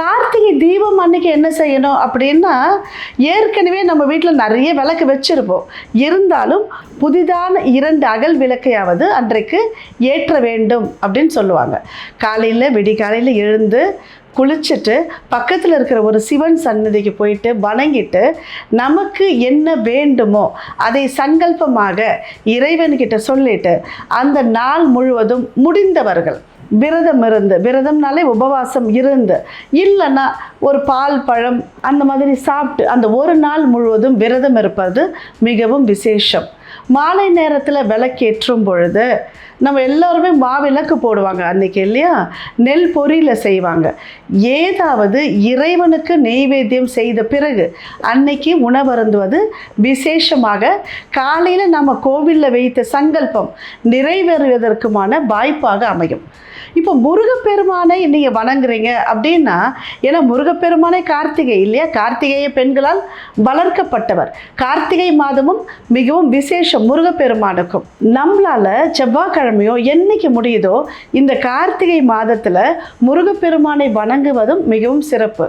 கார்த்திகை தீபம் அன்னைக்கு என்ன செய்யணும் அப்படின்னா ஏற்கனவே நம்ம வீட்டில் நிறைய விளக்கு வச்சிருப்போம். இருந்தாலும் புதிதான இரண்டு அகல் விளக்கையாவது அன்றைக்கு ஏற்ற வேண்டும் அப்படின்னு சொல்லுவாங்க. காலையில் விடிகாலையில் எழுந்து குளிச்சுட்டு பக்கத்தில் இருக்கிற ஒரு சிவன் சன்னதிக்கு போயிட்டு வணங்கிட்டு நமக்கு என்ன வேண்டுமோ அதை சங்கல்பமாக இறைவன்கிட்ட சொல்லிட்டு அந்த நாள் முழுவதும் முடிந்தவர்கள். விரதம் இருந்து விரதம்னாலே உபவாசம் இருந்து இல்லைன்னா ஒரு பால் பழம் அந்த மாதிரி சாப்பிட்டு அந்த ஒரு நாள் முழுவதும் விரதம் இருப்பது மிகவும் விசேஷம். மாலை நேரத்தில் விளக்கேற்றும் பொழுது நம்ம எல்லோருமே மாவிளக்கு போடுவாங்க. அன்னைக்கு இல்லையா? நெல் பொரியில் செய்வாங்க. ஏதாவது இறைவனுக்கு நெய்வேத்தியம் செய்த பிறகு அன்னைக்கு உணவருந்துவது விசேஷமாக காலையில் நம்ம கோவிலில் வைத்த சங்கல்பம் நிறைவேறுவதற்குமான வாய்ப்பாக அமையும். இப்போ முருகப்பெருமானை நீங்கள் வணங்குறீங்க அப்படின்னா ஏன்னா முருகப்பெருமானை கார்த்திகை இல்லையா? கார்த்திகேய பெண்களால் வளர்க்கப்பட்டவர். கார்த்திகை மாதமும் மிகவும் விசேஷம் முருகப்பெருமானுக்கும் நம்மளால செவ்வாய்க்கிழமையோ என்னைக்கு முடியுதோ இந்த கார்த்திகை மாதத்தில் முருகப்பெருமானை வணங்குவதும் மிகவும் சிறப்பு.